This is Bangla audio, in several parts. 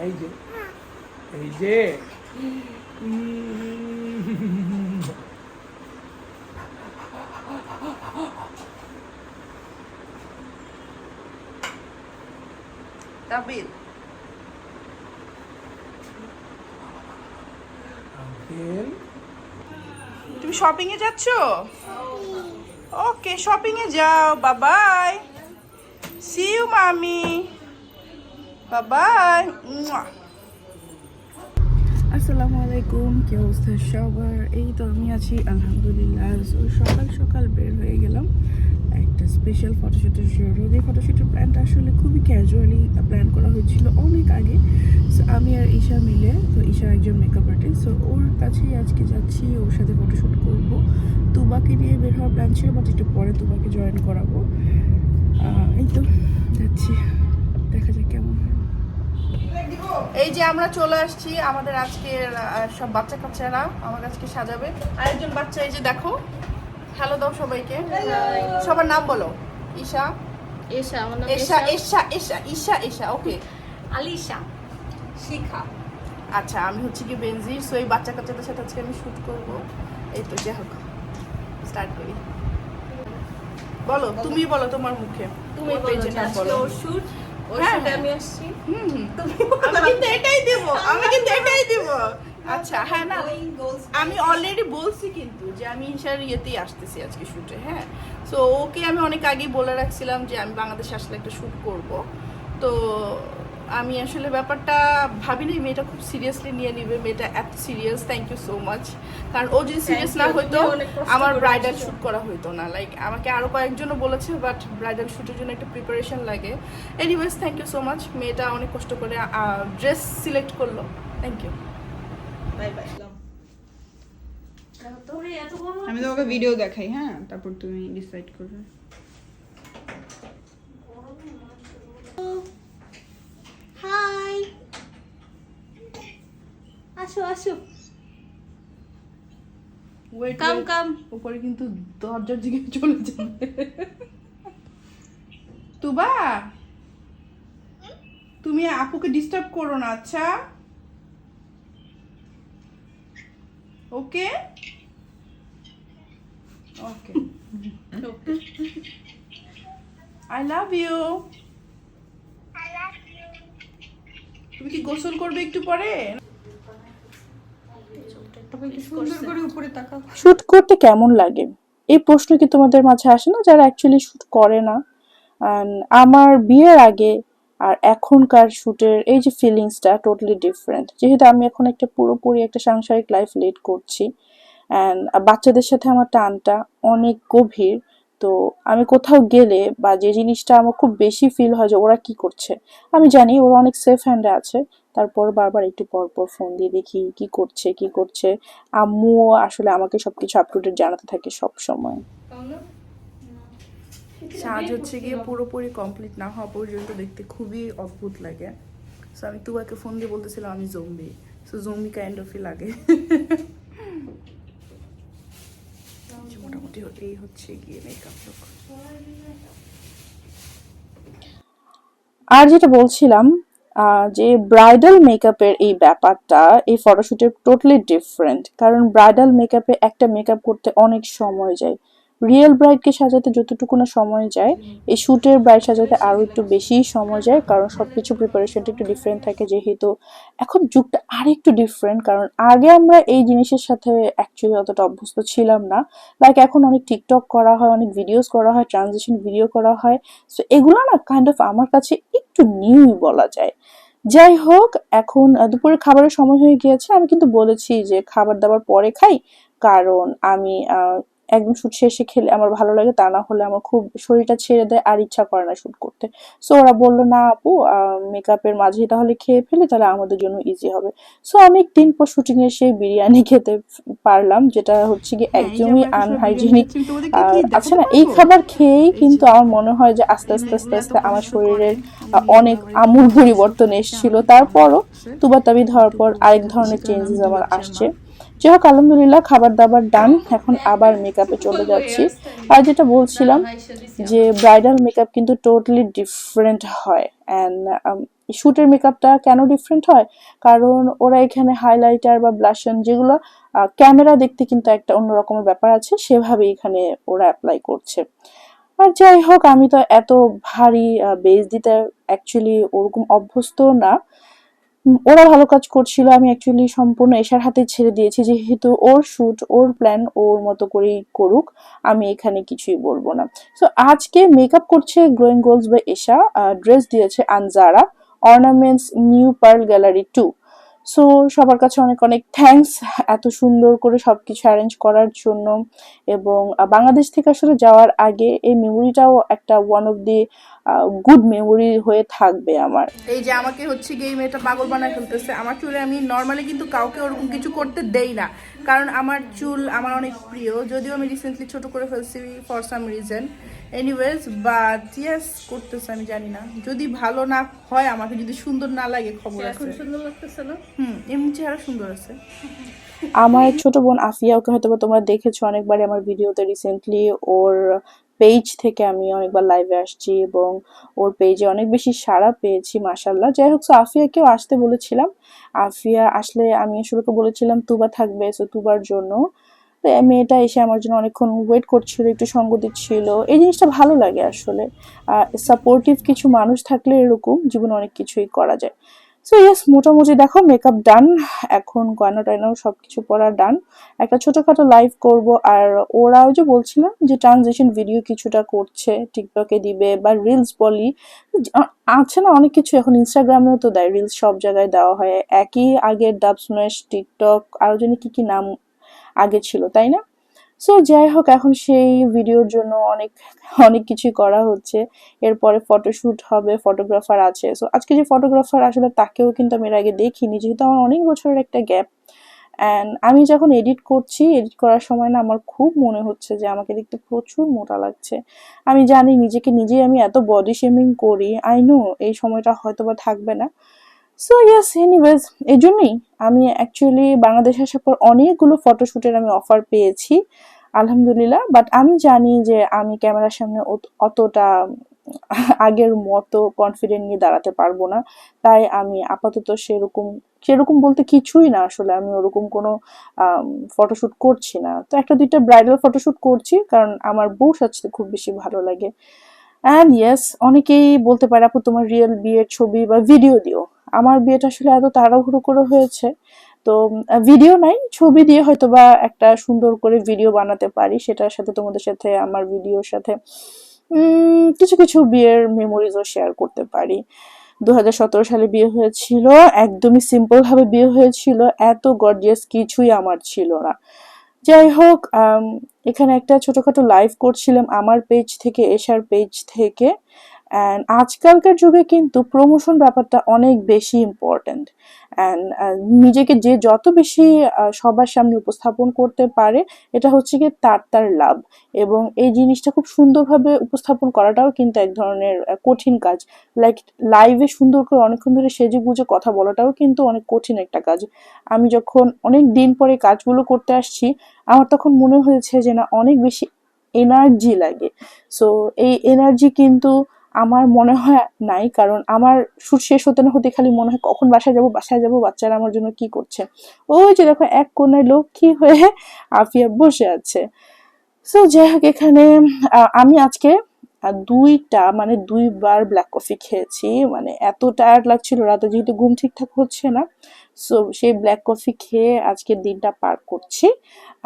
এই যে এই যে উম, তুমি শপিং এ যাচ্ছ? ওকে শপিং এ যাও বাবাই সি ইউ মামি বাবাই আসসালামু আলাইকুম কি অবস্থা সবার? এই তো আমি আছি আলহামদুলিল্লাহ। সকাল সকাল বের হয়ে গেলাম একটা স্পেশাল ফটোশ্যুটের জন্য। যে ফটোশ্যুটের প্ল্যানটা আসলে খুবই ক্যাজুয়ালি প্ল্যান করা হয়েছিল অনেক আগে। So, আমি আর ঈশা মিলে তো ঈশা একজন মেকআপ আর্টিস্ট সো ওর কাছেই আজকে যাচ্ছি ওর সাথে ফটোশ্যুট করব। তুবাকে নিয়ে বের হওয়ার প্ল্যান ছিল বাট একটু পরে তুবাকে জয়েন করাবো। এই তো যাচ্ছি। এই যে আমরা চলে আসছি আমাদের আজকের সব বাচ্চা কাচ্চারা আমার আজকে সাজাবে। আরেকজন বাচ্চা এই যে দেখো হ্যালো দাও সবাইকে। সবার নাম বলো। ঈশা? এশা আমার নাম এশা এশা এশা এশা ঈশা এশা ওকে আলিশা শিখা। আচ্ছা আমি হচ্ছে কি বেনজির সো এই বাচ্চা কাচ্চাদের সাথে আজকে আমি শুট করব। এই তো যাই হোক স্টার্ট করি। বলো তুমি বলো তোমার মুখে। তুমি বলো শুট আচ্ছা হ্যাঁ না। আমি অলরেডি বলছি কিন্তু যে আমি ঈশার ইয়েতেই আসতেছি আজকে শুটে হ্যাঁ। সো ওকে আমি অনেক আগেই বলে রাখছিলাম যে আমি বাংলাদেশে আসলে একটা শুট করব। তো আমি আসলে ব্যাপারটা ভাবিনি মেয়েটা খুব সিরিয়াসলি নিয়ে নিবে মেয়েটা এত serious thank you so much কারণ ও যদি সিরিয়াস না হইতো আমার ব্রাইডাল শ্যুট করা হইতো না। লাইক আমাকে আরও কয়েকজনও বলেছে বাট ব্রাইডাল শ্যুটের জন্য একটা প্রিপারেশন লাগে। Anyways thank you so much মেয়েটা অনেক কষ্ট করে ড্রেস সিলেক্ট করল। থ্যাংক ইউ বাই বাই আমি তোমাকে ভিডিও দেখাই হ্যাঁ? তারপর তুমি ডিসাইড করবে হাই আসো আসো। ওয়েট কাম কাম উপরে কিন্তু দরজার দিকে চলে যাবে। তুবা তুমি আপুকে ডিস্টার্ব করো না আচ্ছা? ওকে ওকে আই লাভ ইউ তুমি কি গোসল করবে একটু পরে সুন্দর করে উপরে তাকাও শুট করতে কেমন লাগে? এই প্রশ্ন কি তোমাদের মাঝে আসে না যারা অ্যাকচুয়ালি শুট করে না? And আমার বিয়ের আগে আর এখনকার শুটের এই যে ফিলিংসটা টোটালি ডিফারেন্ট যেহেতু আমি এখন একটা পুরোপুরি একটা সাংসারিক লাইফ লিড করছি অ্যান্ড বাচ্চাদের সাথে আমার টানটা অনেক গভীর। তো আমি কোথাও গেলে বা যে জিনিসটা আমার খুব বেশি ফিল হয় যে ওরা কি করছে আমি জানি ওরা অনেক সেফ হ্যান্ডে আছে তারপর বারবার একটু পর পর ফোন দিয়ে দেখি কি করছে কি করছে। আম্মুও আসলে আমাকে সবকিছু আপ টু ডেট জানাতে থাকে সব সময় সাজ হচ্ছে গিয়ে পুরোপুরি কমপ্লিট না হওয়া পর্যন্ত দেখতে খুবই অদ্ভুত লাগে। সো আমি তুবাকে ফোন দিয়ে বলতেছিলাম আমি জম্বি সো জম্বি কাইন্ড অফই লাগে। মোটামুটি এই হচ্ছে গিয়ে মেকআপ লুক আর যেটা বলছিলাম যে ব্রাইডাল মেকআপের এই ব্যাপারটা, এই ফটোশুটে টোটালি ডিফারেন্ট কারণ ব্রাইডাল মেকআপে একটা মেকআপ করতে অনেক সময় যায়। রিয়েল ব্রাইডকে সাজাতে যতটুকু না সময় যায় এই শুটের ব্রাইড সাজাতে আরও একটু বেশি সময় যায় কারণ সব কিছু প্রিপারেশনটা একটু ডিফারেন্ট থাকে যেহেতু এখন যুগটা আর একটু ডিফারেন্ট কারণ আগে আমরা এই জিনিসের সাথে অ্যাকচুয়ালি অতটা অভ্যস্ত ছিলাম না। লাইক এখন অনেক টিকটক করা হয় অনেক ভিডিওস করা হয় ট্রানজেকশন ভিডিও করা হয়। সো এগুলো না কাইন্ড অফ আমার কাছে একটু নিউই বলা যায়। যাই হোক এখন আহ, দুপুরের খাবারের সময় হয়ে গিয়েছে। আমি কিন্তু বলেছি যে খাবার দাবার পরে খাই কারণ আমি একদম শুট শেষে খেলে আমার ভালো লাগে তা না হলে আমার খুব শরীরটা ছেড়ে দেয় আর ইচ্ছা করে না শুট করতে। সো ওরা বলল না আপু মেকআপের মাঝেই তাহলে খেয়ে ফেলে তাহলে আমাদের জন্য ইজি হবে। সো অনেক দিন পর শুটিং এ সেই বিরিয়ানি খেতে পারলাম যেটা হচ্ছে কি একদমই আনহাইজেনিক আচ্ছা না এই খাবার খেয়েই কিন্তু আমার মনে হয় যে আস্তে আস্তে আস্তে আস্তে আমার শরীরের অনেক আমূল পরিবর্তন এসেছিল। তারপরও তুবা তাবি ধরার পর আরেক ধরনের চেঞ্জেস আমার আসছে। যাই হোক, আলহামদুলিল্লাহ খাবার দাবার ডান এখন আবার মেকআপে চলে যাচ্ছি। আর যেটা বলছিলাম যে ব্রাইডাল মেকআপ কিন্তু টোটালি ডিফারেন্ট হয়। অ্যান্ড শ্যুটের মেকআপটা কেন ডিফারেন্ট হয়? কারণ ওরা এখানে হাইলাইটার বা ব্লাশন যেগুলো ক্যামেরা দেখতে কিন্তু একটা অন্যরকমের ব্যাপার আছে সেভাবে এখানে ওরা অ্যাপ্লাই করছে। আর যাই হোক, আমি তো এত ভারী বেস দিতে অ্যাকচুয়ালি ওরকম অভ্যস্ত না। ওরা ভালো কাজ করছিল। আমি অ্যাকচুয়ালি সম্পূর্ণ এশার হাতে ছেড়ে দিয়েছি। যেহেতু ওর শ্যুট ওর প্ল্যান ওর মতো করেই করুক, আমি এখানে কিছুই বলব না। সো আজকে মেকআপ করছে গ্রোয়িং গোলস বা এশা ড্রেস দিয়েছে Anjara ornaments new pearl gallery too so সবার কাছে অনেক অনেক থ্যাংকস এত সুন্দর করে সব কিছু অ্যারেঞ্জ করার জন্য। এবং বাংলাদেশ থেকে আসলে যাওয়ার আগে এই মেমোরিটাও একটা one of the good memory হয়ে থাকবে আমার। এই যে আমাকে হচ্ছে গিয়ে মেয়েটা পাগল বানায় ফেলতেছে, আমার চুলে আমি নর্মালি কিন্তু কাউকে ওরকম কিছু করতে দেই না। কারণ আমার চুল আমার অনেক প্রিয় যদিও আমি রিসেন্টলি ছোট করে ফেলছি for some reason anyways but yes করতেছে আমি জানি না। যদি ভালো না হয় আমাকে যদি সুন্দর না লাগে খবর আছে এখন সুন্দর লাগতেছে না? হুম এমনি চেহারা সুন্দর আছে। আমার ছোট বোন আফিয়া ওকে হয়তো বা তোমরা দেখেছ অনেকবারই আমার ভিডিওতে রিসেন্টলি ওর পেজ থেকে আমি অনেকবার লাইভে আসছি এবং ওর পেজে অনেক বেশি সাড়া পেয়েছি মাসাল্লাহ যাই হোক, so আফিয়াকেও আসতে বলেছিলাম। আফিয়া আসলে আমি ওকে বলেছিলাম, তুবা থাকবে সো তুবার জন্য। তো মেয়েটা এসে আমার জন্য অনেকক্ষণ ওয়েট করছিল, একটু সঙ্গ দিচ্ছিল। এই জিনিসটা ভালো লাগে আসলে। সাপোর্টিভ কিছু মানুষ থাকলে এরকম, জীবনে অনেক কিছুই করা যায়। সো ইয়েস মোটামুটি দেখো মেকআপ ডান এখন গয়না টয়নাও সব কিছু পরা ডান একটা ছোটোখাটো লাইভ করব, আর ওরাও যে বলছিলাম যে ট্রানজেকশন ভিডিও কিছুটা করছে টিকটকে দিবে বা রিলস বলি। আছে না অনেক কিছু, এখন ইনস্টাগ্রামেও তো দেয় রিলস সব জায়গায় দেওয়া হয়। একই আগের ডাব স্ম্যাশ টিকটক আরও যেন কী কী নাম আগে ছিল, তাই না? সো যাই হোক এখন সেই ভিডিওর জন্য অনেক অনেক কিছুই করা হচ্ছে। এরপরে ফটোশ্যুট হবে ফটোগ্রাফার আছে। সো আজকে যে ফটোগ্রাফার আসলে তাকেও কিন্তু আমি এর আগে দেখিনি, যেহেতু আমার অনেক বছরের একটা গ্যাপ অ্যান্ড আমি যখন এডিট করছি এডিট করার সময় না আমার খুব মনে হচ্ছে যে আমাকে দেখতে প্রচুর মোটা লাগছে। আমি জানি নিজেকে নিজেই আমি এত বডি শেমিং করি। আই নো এই সময়টা হয়তো বা থাকবে না। সো ইয়েস এনিওয়েজ এই জন্যই আমি অ্যাকচুয়ালি বাংলাদেশ আসার পর অনেকগুলো ফটোশ্যুটের আমি অফার পেয়েছি, আলহামদুলিল্লাহ। বাট আমি জানি যে আমি ক্যামেরার সামনে অত- অতটা আগের মতো কনফিডেন্ট নিয়ে দাঁড়াতে পারব না। তাই আমি আপাতত সেরকম সেরকম বলতে কিছুই না আসলে। আমি ওরকম কোনো ফটোশ্যুট করছি না। তো একটা দুইটা ব্রাইডাল ফটোশ্যুট করছি, কারণ আমার বউ সাজতে খুব বেশি ভালো লাগে। অ্যান্ড ইয়েস অনেকেই বলতে পারে, আপু, তোমার রিয়েল বিয়ের ছবি বা ভিডিও দিও। আমার বিয়েটা আসলে এত তাড়াহুড়ো করে হয়েছে। তো ভিডিও নাই, ছবি দিয়ে হয়তো বা একটা সুন্দর করে ভিডিও বানাতে পারি, সেটার সাথে তোমাদের সাথে আমার ভিডিওর সাথে কিছু কিছু বিয়ের মেমোরিজও শেয়ার করতে পারি। দু হাজার সতেরো সালে বিয়ে হয়েছিল, একদমই সিম্পলভাবে বিয়ে হয়েছিল, এত গর্জিয়াস কিছুই আমার ছিল না। যাই হোক এখানে একটা ছোটোখাটো লাইভ করছিলাম আমার পেজ থেকে, এশার পেজ থেকে। অ্যান্ড আজকালকার যুগে কিন্তু প্রমোশন ব্যাপারটা অনেক বেশি ইম্পর্ট্যান্ট অ্যান্ড নিজেকে যে যত বেশি সবার সামনে উপস্থাপন করতে পারে, এটা হচ্ছে গিয়ে তার তার লাভ। এবং এই জিনিসটা খুব সুন্দরভাবে উপস্থাপন করাটাও কিন্তু এক ধরনের কঠিন কাজ। লাইক লাইভে সুন্দর করে অনেকক্ষণ ধরে সেজে গুজে কথা বলাটাও কিন্তু অনেক কঠিন একটা কাজ। আমি যখন অনেক দিন পরে কাজগুলো করতে আসছি, আমার তখন মনে হয়েছে যে না, অনেক বেশি এনার্জি লাগে। সো এই এনার্জি কিন্তু আমার মনে হয় নাই, কারণ আমার শুট শেষ হতে না হতে খালি মনে হয় কখন বাসায় যাব বাসায় যাব, বাচ্চারা আমার জন্য কি করছে। ওই যে দেখো, এক কোনায় লক্ষ্মী হয়ে আফিয়া বসে আছে। সো যাই হোক, এখানে আমি আজকে দুইটা মানে দুইবার ব্ল্যাক কফি খেয়েছি। মানে এত টায়ার্ড লাগছিল, রাতে যেহেতু ঘুম ঠিকঠাক হচ্ছে না। সো সেই ব্ল্যাক কফি খেয়ে আজকের দিনটা পার করছি।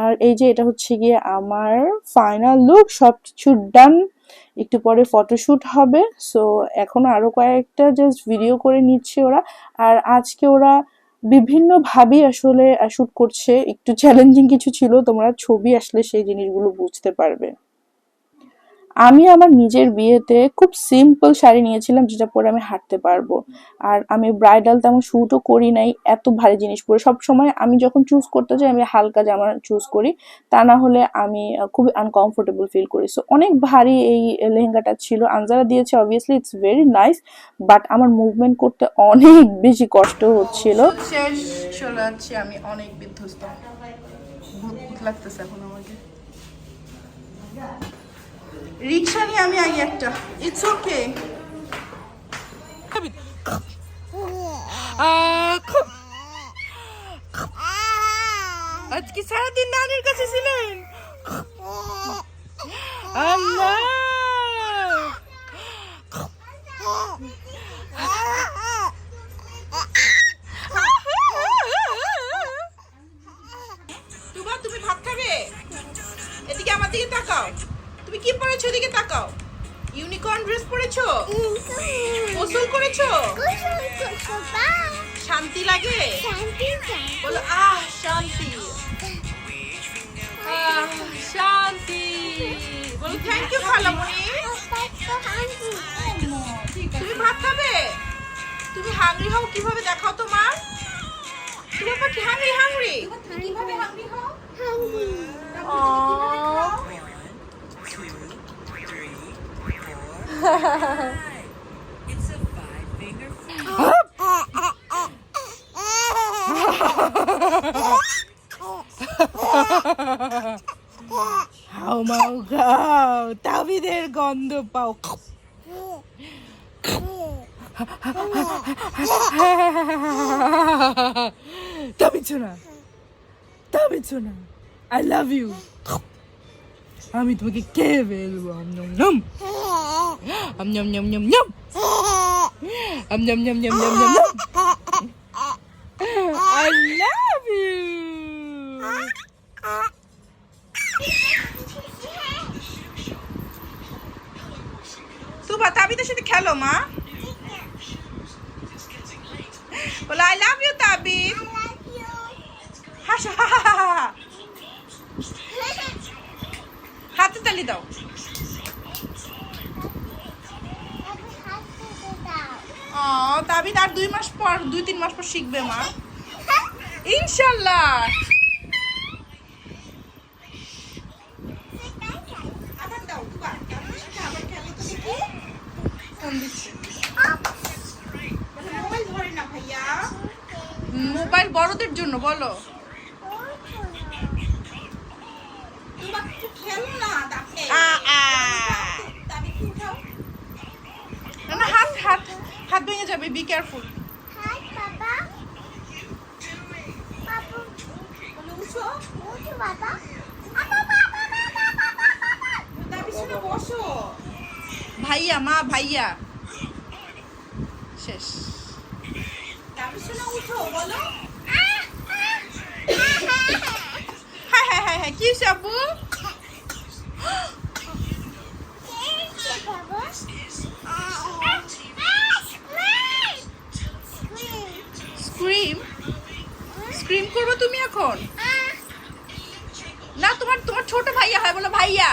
আর এই যে, এটা হচ্ছে গিয়ে আমার ফাইনাল লুক সব কিছু ডান একটু পরে ফটোশ্যুট হবে। সো এখন আরও কয়েকটা জাস্ট ভিডিও করে নিচ্ছে ওরা। আর আজকে ওরা বিভিন্নভাবেই আসলে শ্যুট করছে। একটু চ্যালেঞ্জিং কিছু ছিল, তোমরা ছবি আসলে সেই জিনিসগুলো বুঝতে পারবে। আমি আমার নিজের বিয়েতে খুব সিম্পল শাড়ি নিয়েছিলাম, যেটা পরে আমি হাঁটতে পারব। আর আমি ব্রাইডাল তেমন শ্যুটও করি নাই, এত ভারী জিনিস পরে। সব সময় আমি যখন চুজ করতে যাই, আমি হালকা জামা চুজ করি, তা না হলে আমি খুব আনকমফোর্টেবল ফিল করি। সো অনেক ভারী এই লেহেঙ্গাটা ছিল। আনজারা দিয়েছে obviously it's very nice but আমার মুভমেন্ট করতে অনেক বেশি কষ্ট হচ্ছিল। আমি অনেক বিধ্বস্ত। লাগতেছে এখন আমাকে। রিক্সা নিয়ে আমি আগে একটা। ইটস ওকে আজকে সারাদিন নানির কাছে ছিলেন। আল্লাহ তুবা তুমি ভাত খাবে? এদিকে আমার দিকে তাকাও। তুমি কি পরেছো এদিকে তাকাও। ইউনিকর্ন ড্রেস পরেছো? গোসল করেছ? শান্তি লাগে? বলো আহ শান্তি। শান্তি। বলো থ্যাংক ইউ খালামণি তুমি ভাত খাবে? তুমি হাংরি হও কীভাবে দেখাও তোমার? তুমি কি হাংরি হাংরি কীভাবে হাংরি হও? হাও মাও খাও তাবিদের গন্ধ পাও তাবিছ না তাবিছ না আই লাভ ইউ আমি তোমাকে কে ফেলব আম নম নম আম নম নম নম নম আম নম নম নম নম নম নম I love you. তুবা তাবিদের সাথে খেলো মা বলো আই লাভ ইউ তাবিদ হাসো দুই মাস পর, দুই, তিন মাস পর শিখবে মা। ইনশাল্লাহ। মোবাইল বড়দের জন্য, বলো। হাত হাত। হাত ভেঙে যাবে বি কেয়ারফুল ভাইয়া মা ভাইয়া। শেষ। হাই হাই হাই হাই কি হয়েছে স্ক্রিম স্ক্রিম করবে তুমি এখন? না, তোমার তোমার ছোট ভাইয়া হয়, বলো ভাইয়া।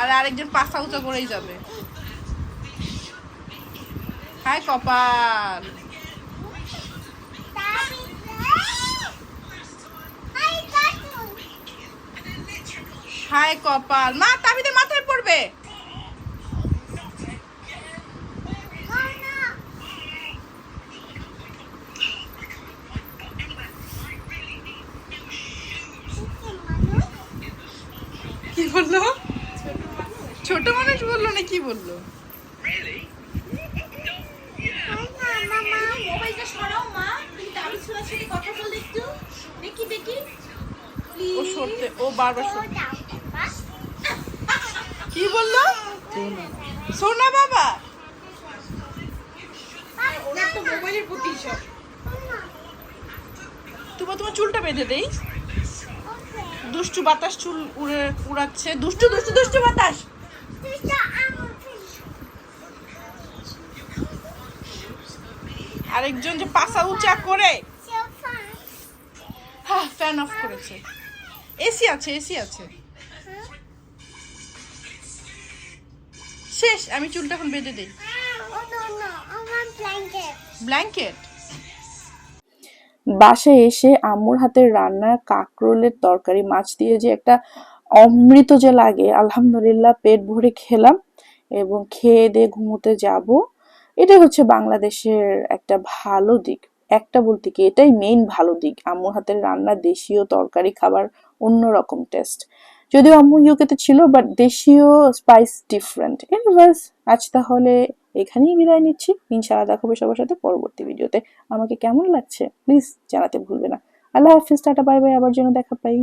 আর আরেকজন পাশা উঁচা করেই যাবে। হাই, কপাল। হাই, কপাল। মা, তাবিদের মাথায় পড়বে কি বলল ছোট মানুষ বলল না কি বলল? ও কি বলল? সোনা বাবা। তোমার তোমার চুলটা বেঁধে দেই। দুষ্টু বাতাস চুল উড়ে উড়াচ্ছে। দুষ্টু দুষ্টু দুষ্টু বাতাস। আরেকজন যে পাশা উঁচা করে। হ্যাঁ ফ্যান অফ করেছে। এসি আছে এসি আছে। শেষ আমি চুলটা এখন বেঁধে দিই। No no, I want blanket. Blanket বাসায় এসে আম্মুর হাতের রান্নার কাকরোলের তরকারি মাছ দিয়ে যে একটা অমৃত যে লাগে আলহামদুলিল্লাহ পেট ভরে খেলাম এবং খেয়ে দিয়ে ঘুমোতে যাব। এটাই হচ্ছে বাংলাদেশের একটা ভালো দিক। একটা বলতে কি, এটাই মেইন ভালো দিক। আম্মুর হাতের রান্না দেশীয় তরকারি খাবার অন্যরকম টেস্ট যদিও আম্মু ইউকেতে ছিল বাট দেশীয় স্পাইস ডিফারেন্ট এনিওয়েজ আজ তাহলে এখানেই বিদায় নিচ্ছি। ইনশাআল্লাহ দেখাবো সবার সাথে পরবর্তী ভিডিওতে। আমাকে কেমন লাগছে প্লিজ জানাতে ভুলবে না। আল্লাহ হাফিজ, টাটা বাই বাই আবার যেন দেখা পাই।